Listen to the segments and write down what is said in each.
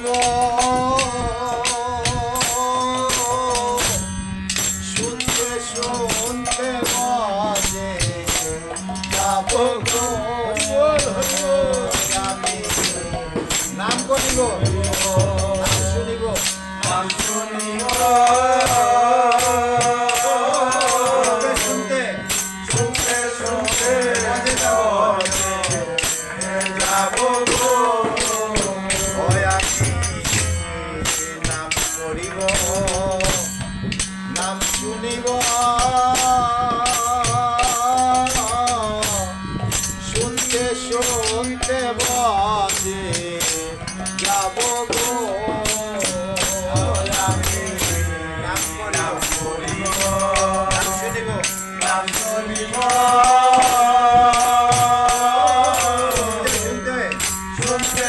শুনিব নাম শুনিব। শুনতে শুনতে বাজে যাব গো। আমি নাম নাম শুনিব। নাম শুনিব। নাম শুনিব। শুনতে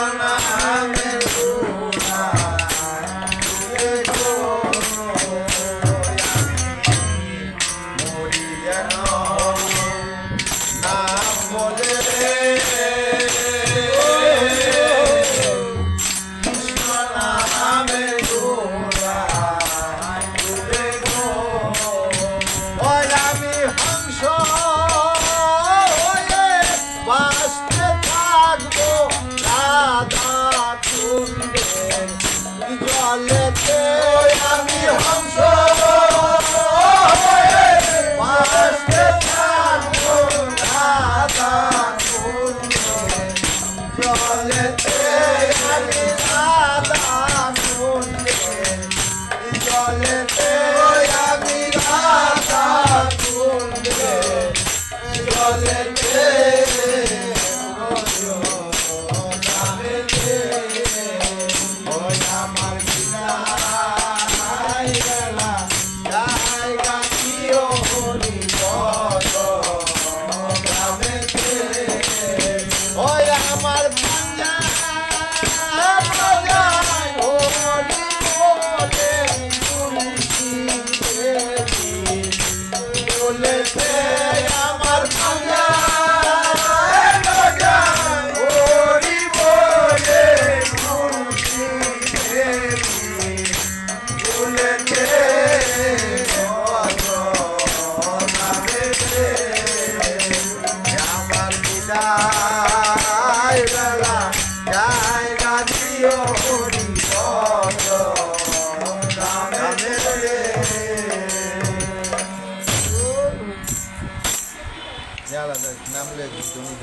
Sonar. বল নামলে জমি